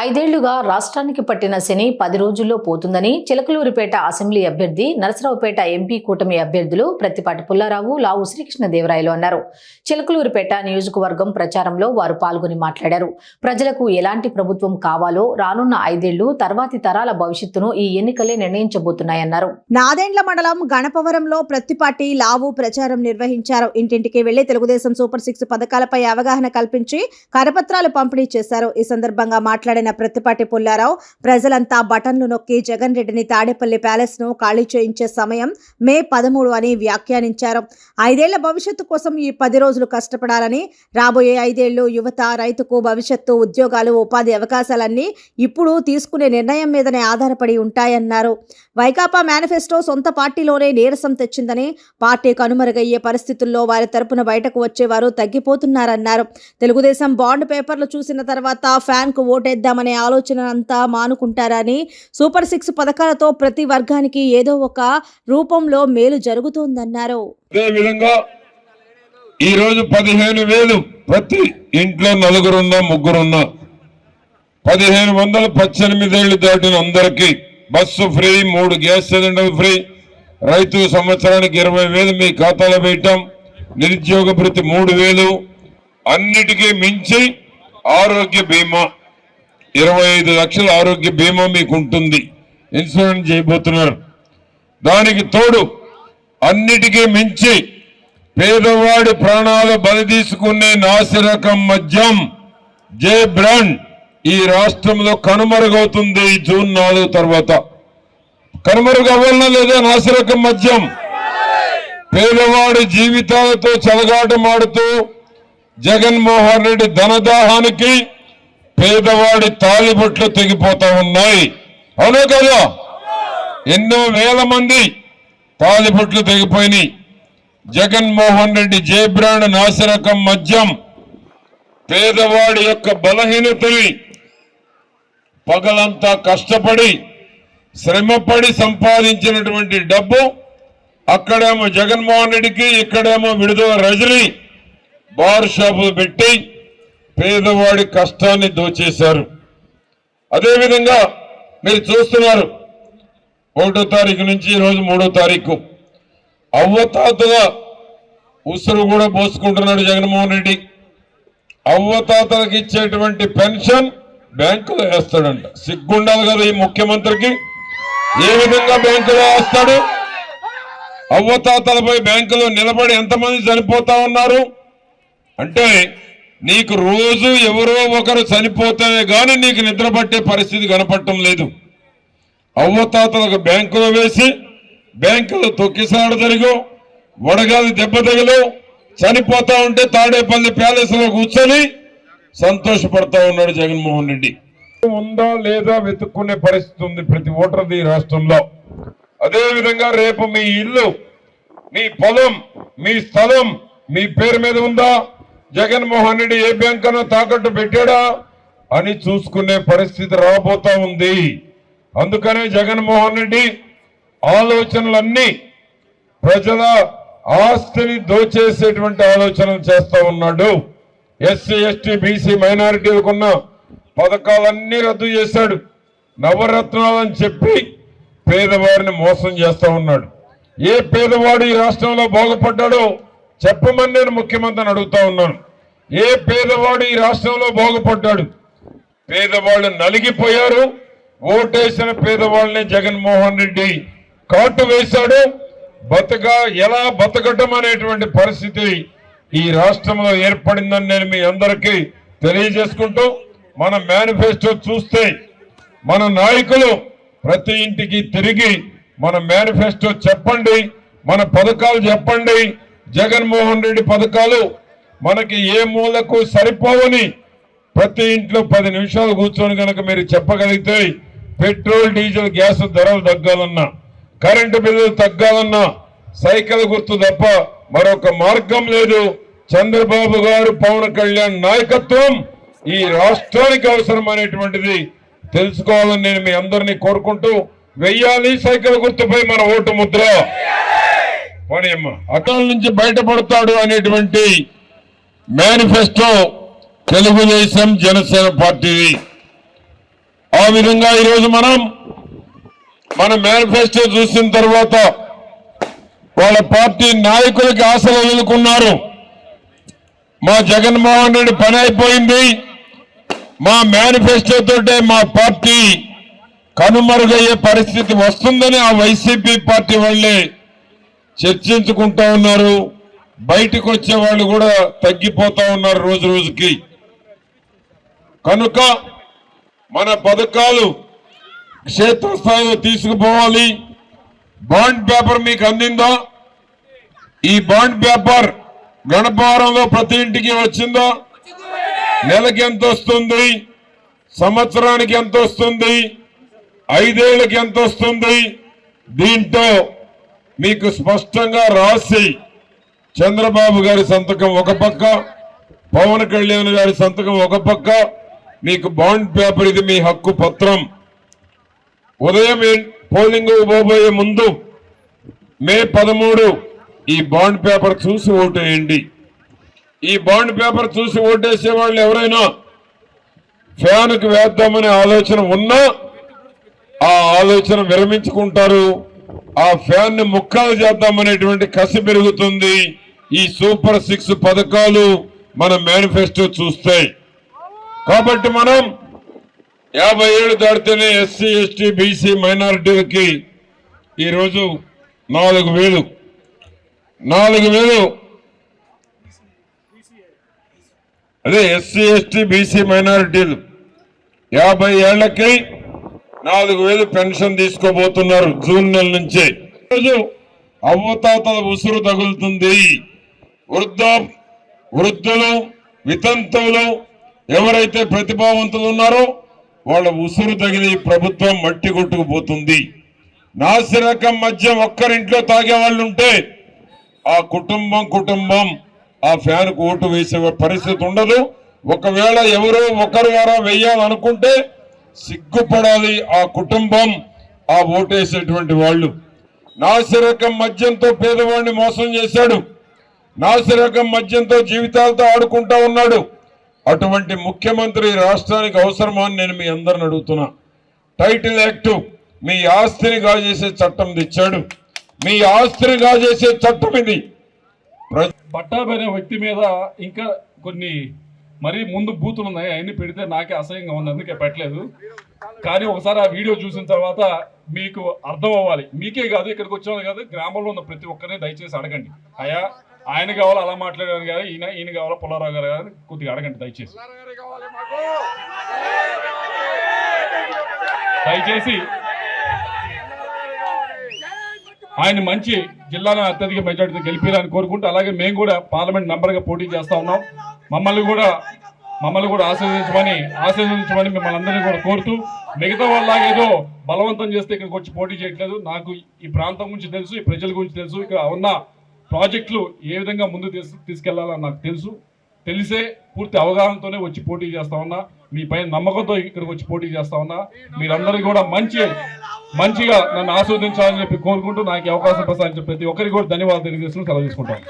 ఐదేళ్ళుగా రాష్ట్రానికి పట్టిన శని పది రోజుల్లో పోతుందని చిలకలూరిపేట అసెంబ్లీ అభ్యర్థి నరసరావుపేట ఎంపీ కూటమి అభ్యర్థులు ప్రత్తిపాటి పుల్లారావు లావు శ్రీకృష్ణదేవరాయలు అన్నారు. చిలకలూరిపేట నియోజకవర్గం ప్రచారంలో వారు పాల్గొని మాట్లాడారు. ప్రజలకు ఎలాంటి ప్రభుత్వం కావాలో రానున్న ఐదేళ్ళు తర్వాతి తరాల భవిష్యత్తును ఈ ఎన్నికలే నిర్ణయించబోతున్నాయన్నారు. నాదెండ్ల మండలం గణపవరంలో ప్రత్తిపాటి లావు ప్రచారం నిర్వహించారు. ఇంటింటికి వెళ్ళి తెలుగుదేశం సూపర్ సిక్స్ పథకాలపై అవగాహన కల్పించి కరపత్రాలు పంపిణీ చేశారు. ఈ సందర్భంగా మాట్లాడిన ప్రత్తిపాటి పుల్లారావు ప్రజలంతా బటన్లు నొక్కి జగన్ రెడ్డిని తాడేపల్లి ప్యాలెస్ను ఖాళీ చేయించే సమయం మే పదమూడు అని వ్యాఖ్యానించారు. ఐదేళ్ళ భవిష్యత్తు కోసం ఈ పది రోజులు కష్టపడాలని రాబోయే ఐదేళ్ళు యువత రైతుకు భవిష్యత్తు ఉద్యోగాలు ఉపాధి అవకాశాలన్నీ ఇప్పుడు తీసుకునే నిర్ణయం మీదనే ఆధారపడి ఉంటాయన్నారు. వైకాపా మేనిఫెస్టో సొంత పార్టీలోనే నీరసం తెచ్చిందని పార్టీ కనుమరుగయ్యే పరిస్థితుల్లో వారి తరపున బయటకు వచ్చేవారు తగ్గిపోతున్నారన్నారు. తెలుగుదేశం బాండ్ పేపర్లు చూసిన తర్వాత ఫ్యాన్కు ఓటేద్దామని ఆలోచన అంతా మానుకుంటారని సూపర్ సిక్స్ పథకాలతో ప్రతి వర్గానికి ఏదో ఒక రూపంలో మేలు జరుగుతోందన్నారు. విధంగా ఈ రోజు పదిహేను వేలు ప్రతి ఇంట్లో నలుగురున్నా ముగ్గురున్నా పదిహేను వందల పద్దెనిమిదేళ్ళు దాటిన అందరికీ బస్సు ఫ్రీ మూడు గ్యాస్ సిలిండర్ ఫ్రీ. రైతు సంవత్సరానికి ఇరవై వేలు మీ ఖాతాలో పెట్టాం నిరుద్యోగ భృతి మూడు వేలు. అన్నిటికీ మించి ఆరోగ్య బీమా ఇరవై ఐదు లక్షల ఆరోగ్య బీమా మీకు ఉంటుంది ఇన్సూరెన్స్ చేయబోతున్నారు. దానికి తోడు అన్నిటికీ మించి పేదవాడి ప్రాణాలు బలి తీసుకునే నాసిరకం మద్యం జే బ్రాండ్ ఈ రాష్ట్రంలో కనుమరుగవుతుంది జూన్ నాలుగు తర్వాత. కనుమరుగు లేదా నాసిరకం మద్యం? పేదవాడి జీవితాలతో చలగాటమాడుతూ జగన్మోహన్ రెడ్డి ధనదాహానికి పేదవాడి తాలిబొట్లు తెగిపోతా ఉన్నాయి. అవునా కదా? ఎన్నో వేల మంది తాలిబొట్లు తెగిపోయినాయి. జగన్మోహన్ రెడ్డి జే బ్రాండ్ నాసిరకం మద్యం పేదవాడి యొక్క బలహీనతని పగలంతా కష్టపడి శ్రమపడి సంపాదించినటువంటి డబ్బు అక్కడేమో జగన్మోహన్ రెడ్డికి ఇక్కడేమో విడుదల రజని బార్ షాపులు పెట్టి పేదవాడి కష్టాన్ని దోచేశారు. అదేవిధంగా మీరు చూస్తున్నారు ఒకటో తారీఖు నుంచి ఈరోజు మూడో తారీఖు. అవ్వతాతల ఉసురు కూడా పోసుకుంటున్నాడు జగన్మోహన్ రెడ్డి. అవ్వతాతలకు ఇచ్చేటువంటి పెన్షన్ బ్యాంకులో వేస్తాడంట. సిగ్గుండాలి కదా ఈ ముఖ్యమంత్రికి. ఏ విధంగా బ్యాంకులో వేస్తాడు? అవ్వతాతలపై బ్యాంకులో నిలబడి ఎంతమంది చనిపోతా ఉన్నారు? అంటే నీకు రోజు ఎవరో ఒకరు చనిపోతేనే కానీ నీకు నిద్ర పట్టే పరిస్థితి కనపడటం లేదు. అవ్వతాతలకు బ్యాంకులో వేసి బ్యాంకులో తొక్కిసాడు జరిగో వడగాలి దెబ్బ తగిలో చనిపోతా ఉంటే తాడేపల్లి ప్యాలెస్లో కూర్చొని సంతోషపడతా ఉన్నాడు జగన్మోహన్ రెడ్డి. ఉందా లేదా వెతుక్కునే పరిస్థితి ఉంది ప్రతి ఓటర్ది ఈ రాష్ట్రంలో. అదే విధంగా రేపు మీ ఇల్లు మీ పొలం మీ స్థలం మీ పేరు మీద ఉందా? జగన్మోహన్ రెడ్డి ఏ బ్యాంకును తాకట్టు పెట్టాడా అని చూసుకునే పరిస్థితి రాబోతా ఉంది. అందుకనే జగన్మోహన్ రెడ్డి ఆలోచనలన్నీ ప్రజల ఆస్తిని దోచేసేటువంటి ఆలోచనలు చేస్తా ఉన్నాడు. ఎస్సీ ఎస్టీ బీసీ మైనారిటీలకున్న పథకాలన్నీ రద్దు చేశాడు. నవరత్నాలని చెప్పి పేదవారిని మోసం చేస్తా ఉన్నాడు. ఏ పేదవాడు ఈ రాష్ట్రంలో బాగుపడ్డాడో చెప్పమని నేను ముఖ్యమంత్రిని అడుగుతా ఉన్నాను. ఏ పేదవాడు ఈ రాష్ట్రంలో బాగుపడ్డాడు? పేదవాళ్ళు నలిగిపోయారు. ఓటేసిన పేదవాళ్ళని జగన్మోహన్ రెడ్డి కాటు వేశాడు. బతక ఎలా బతకటం అనేటువంటి పరిస్థితి ఈ రాష్ట్రంలో ఏర్పడిందని నేను మీ అందరికీ తెలియజేసుకుంటూ మన మేనిఫెస్టో చూస్తే మన నాయకులు ప్రతి ఇంటికి తిరిగి మన మేనిఫెస్టో చెప్పండి మన పథకాలు చెప్పండి జగన్మోహన్ రెడ్డి పథకాలు మనకి ఏ మూలకు సరిపోవని ప్రతి ఇంట్లో పది నిమిషాలు కూర్చొని కనుక మీరు చెప్పగలిగితే పెట్రోల్ డీజిల్ గ్యాస్ ధరలు తగ్గాలన్నా కరెంటు బిల్లులు తగ్గాలన్నా సైకిల్ గుర్తు తప్ప మరొక మార్గం లేదు. చంద్రబాబు గారు పవన్ కళ్యాణ్ నాయకత్వం ఈ రాష్ట్రానికి అవసరమైనటువంటిది తెలుసుకోవాలని నేను మీ అందరినీ కోరుకుంటూ వెయ్యాలి సైకిల్ గుర్తుపై మన ఓటు ముద్ర. పోనీ నుంచి బయటపడతాడు అనేటువంటి మేనిఫెస్టో తెలుగుదేశం జనసేన పార్టీది. విధంగా ఈరోజు మనం మన మేనిఫెస్టో చూసిన తర్వాత వాళ్ళ పార్టీ నాయకులకి ఆశలు వదులుకున్నారు. మా జగన్మోహన్ రెడ్డి పని అయిపోయింది. మా మేనిఫెస్టోతోటే మా పార్టీ కనుమరుగయ్యే పరిస్థితి వస్తుందని ఆ వైసీపీ పార్టీ వాళ్ళే చర్చించుకుంటా ఉన్నారు. బయటకు వచ్చే వాళ్ళు కూడా తగ్గిపోతా ఉన్నారు రోజు రోజుకి. కనుక మన పథకాలు క్షేత్రస్థాయిలో తీసుకుపోవాలి. బాండ్ పేపర్ మీకు అందిందా? ఈ బాండ్ పేపర్ గణపవరంలో ప్రతి ఇంటికి వచ్చిందా? నెలకి ఎంత వస్తుంది? సంవత్సరానికి ఎంత వస్తుంది? ఐదేళ్ళకి ఎంత వస్తుంది? దీంతో మీకు స్పష్టంగా రాసి చంద్రబాబు గారి సంతకం ఒక పక్క పవన్ కళ్యాణ్ గారి సంతకం ఒక పక్క మీకు బాండ్ పేపర్ ఇది మీ హక్కు పత్రం. ఉదయం పోలింగ్ పోబోయే ముందు మే పదమూడు ఈ బాండ్ పేపర్ చూసి ఓటేయండి. ఈ బాండ్ పేపర్ చూసి ఓటేసే వాళ్ళు ఎవరైనా ఫ్యాన్కి వేద్దామనే ఆలోచన ఉన్నా ఆ ఆలోచన విరమించుకుంటారు. ఆ ఫ్యాన్ని ముక్కలు చేద్దామనేటువంటి కసి పెరుగుతుంది. ఈ సూపర్ సిక్స్ పథకాలు మన మేనిఫెస్టో చూస్తాయి. కాబట్టి మనం యాభై ఏళ్ళు దాటితేనే ఎస్సీ ఎస్టీ బీసీ మైనారిటీలకి ఈరోజు నాలుగు వేలు. నాలుగు వేలు. అదే ఎస్సీ ఎస్టీ బీసీ మైనారిటీలు. యాభై ఏళ్ళకి నాలుగు వేలు పెన్షన్ తీసుకోబోతున్నారు జూన్ నెల నుంచే. రోజు అవ్వతాతల ఉసురు తగులుతుంది. వృద్ధ వృద్ధులు వితంతువులు ఎవరైతే ప్రతిభావంతులు ఉన్నారో వాళ్ళ ఉసురు తగిలి ప్రభుత్వం మట్టి కొట్టుకుపోతుంది. నాసిరకం మధ్య ఒక్కరింట్లో తాగే వాళ్ళు ఉంటే ఆ కుటుంబం కుటుంబం ఆ ఫ్యాన్కు ఓటు వేసే పరిస్థితి ఉండదు. ఒకవేళ ఎవరో ఒకరు వారా వెయ్యాలనుకుంటే సిగ్గుపడాలి ఆ కుటుంబం ఆ ఓటేసేటువంటి వాళ్ళు. నాసిరకం మద్యంతో పేదవాడిని మోసం చేశాడు. నాసిరకం మద్యంతో జీవితాలతో ఆడుకుంటా ఉన్నాడు. అటువంటి ముఖ్యమంత్రి రాష్ట్రానికి అవసరమా అని నేను మీ అందరిని అడుగుతున్నా. టైటిల్ యాక్ట్ మీ ఆస్తిని కాజేసే చట్టం తెచ్చాడు. మీ ఆస్తిని కాజేసే చట్టం ఇది. ప్ర- అనే వ్యక్తి మీద ఇంకా కొన్ని మరీ ముందు బూతులు ఉన్నాయి అవన్నీ పెడితే నాకే అసహ్యంగా ఉంది అందుకే పెట్టలేదు. కానీ ఒకసారి ఆ వీడియో చూసిన తర్వాత మీకు అర్థం అవ్వాలి. మీకే కాదు ఇక్కడికి వచ్చాను కాదు గ్రామంలో ఉన్న ప్రతి ఒక్కరిని దయచేసి అడగండి. అయ్యా ఆయన కావాలా అలా మాట్లాడారు కానీ ఈయన ఈయన కావాలా పుల్లారావు గారు కానీ కొద్దిగా అడగండి దయచేసి. దయచేసి ఆయన మంచి జిల్లాను అత్యధిక మెజార్టీతో గెలిపారని కోరుకుంటూ అలాగే మేము కూడా పార్లమెంట్ మెంబర్గా పోటీ చేస్తూ ఉన్నాం. మమ్మల్ని కూడా మమ్మల్ని కూడా ఆశీర్వదించమని ఆశీర్వదించమని మిమ్మల్ని అందరినీ కూడా కోరుతూ మిగతా వాళ్ళలాగా ఏదో బలవంతం చేస్తే ఇక్కడికి వచ్చి పోటీ చేయట్లేదు. నాకు ఈ ప్రాంతం గురించి తెలుసు ఈ ప్రజల గురించి తెలుసు. ఇక్కడ ఉన్న ప్రాజెక్టులు ఏ విధంగా ముందు తీసు తీసుకెళ్ళాలని నాకు తెలుసు. తెలిసే పూర్తి అవగాహనతోనే వచ్చి పోటీ చేస్తా ఉన్నా. మీ పైన నమ్మకంతో ఇక్కడికి వచ్చి పోటీ చేస్తా ఉన్నా. మీరందరికీ కూడా మంచి మంచిగా నన్ను ఆస్వాదించాలని చెప్పి కోరుకుంటూ నాకు అవకాశం ప్రసాదించిన ప్రతి ఒక్కరికి కూడా ధన్యవాదాలు తెలియజేస్తూ సెలవు తీసుకుంటాను